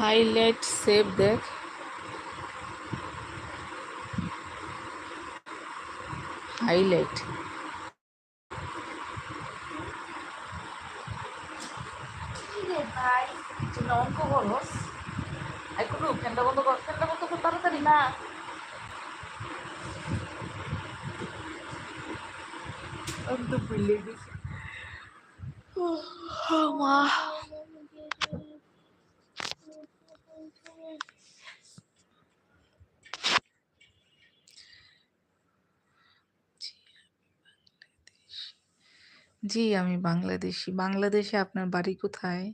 Highlight save দেখ। Highlight. ভাই অঙ্ক করস। কোনো ফ্যানটা বন্ধ কর ফ্যানটা বন্ধ কর তাড়াতাড়ি না। আমি তো ভুলে গেছি। মা। জি আমি বাংলাদেশি। বাংলাদেশে আপনার বাড়ি কোথায়?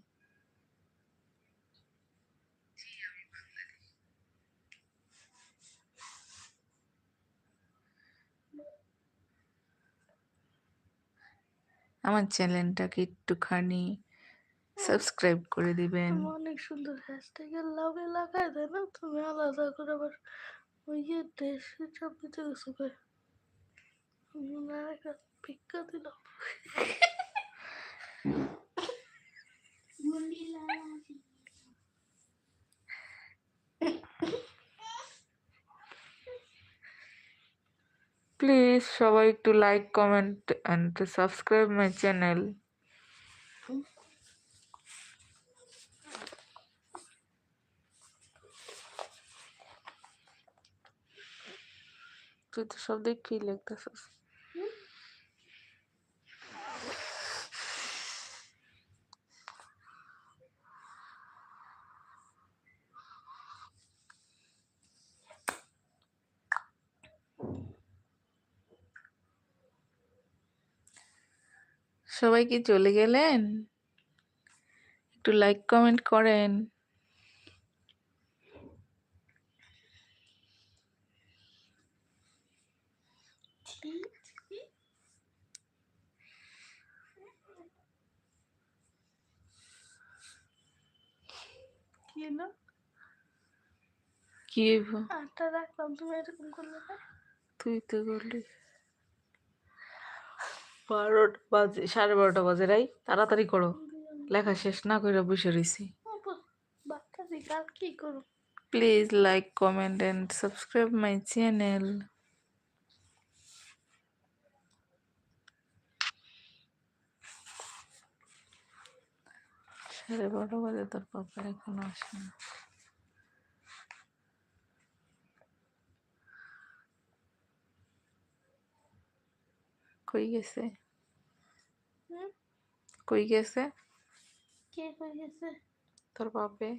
আমার চ্যানেলটাকে একটুখানি সাবস্ক্রাইব করে দিবেন। অনেক সুন্দর হ্যাশট্যাগের লাভে লাগায় দেয় না? তুমি আলাদা করে আবার ওই যে দেশের সব দিতে গেছো করে ভিক্ষা দিল প্লিজ সবাই একটু like comment and subscribe my channel তুই তো সব দেখেই লিখতেছিস সবাই কি চলে গেলেন? একটু লাইক কমেন্ট করেন। কি করলে তুই তো বললি বারোটা বাজে, সাড়ে বারোটা বাজে, রাই। তাড়াতাড়ি করো। লেখা শেষ না করে বসে রয়েছি please like comment and subscribe my channel সাড়ে বারোটা বাজে, তোর পাপা এখনও আসে না কই গেছে? কই গেছে? কে হয়ে গেছে? তোর বাপে।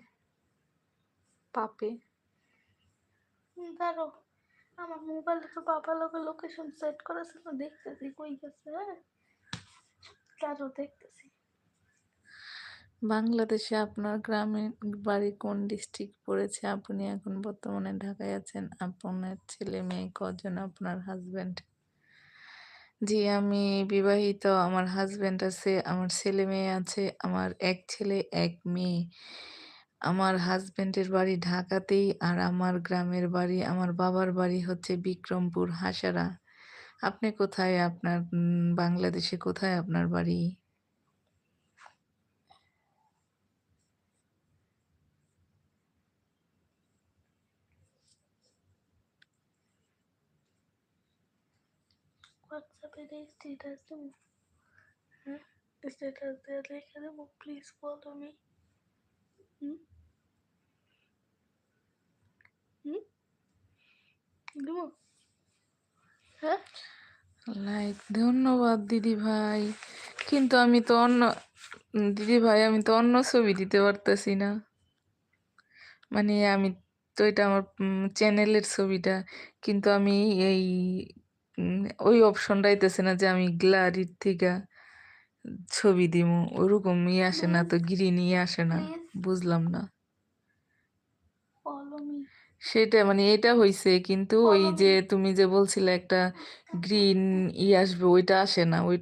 পাপে। দাঁড়াও। আমার মোবাইলে তো বাবা লোকের লোকেশন সেট করেছে না দেখতেছি কই গেছে হ্যাঁ? দাঁড়াও দেখতেছি। বাংলাদেশে আপনার গ্রামের বাড়ি কোন ডিস্ট্রিক্ট পড়েছে? আপনি এখন বর্তমানে ঢাকায় আছেন। আপনার ছেলে মেয়ে কজন? আপনার হাজবেন্ড জি, আমি বিবাহিত, আমার হাজবেন্ড আছে, আমার ছেলে মেয়ে আছে, আমার এক ছেলে, এক মেয়ে। আমার হাজবেন্ডের বাড়ি ঢাকাতেই আর আমার গ্রামের বাড়ি, আমার বাবার বাড়ি হচ্ছে বিক্রমপুর, হাসারা। আপনি কোথায়? আপনার বাংলাদেশে কোথায় আপনার বাড়ি? হোয়াটসঅ্যাপে স্টেটাস দেবো। হ্যাঁ? স্টেটাস দিয়ে লিখে দেবো প্লিজ ফলো মি হুম? হুম? দেবো? হ্যাঁ? লাইক ধন্যবাদ দিদি ভাই কিন্তু আমি তো অন্য দিদি ভাই আমি তো অন্য ছবি দিতে পারতেছি না। মানে আমি তো এটা আমার চ্যানেলের ছবিটা। কিন্তু আমি এই ওই অপশনটা আইতেছে না যে আমি গ্লার থেকে ছবি দিব ওরকম ইয়ে আসে না তো গ্রিন নিয়ে আসে না বুঝলাম না। সেটা মানে এটা হয়েছে কিন্তু ওই যে তুমি যে বলছিলে একটা গ্রিন ই আসবে ওইটা আসে না ওই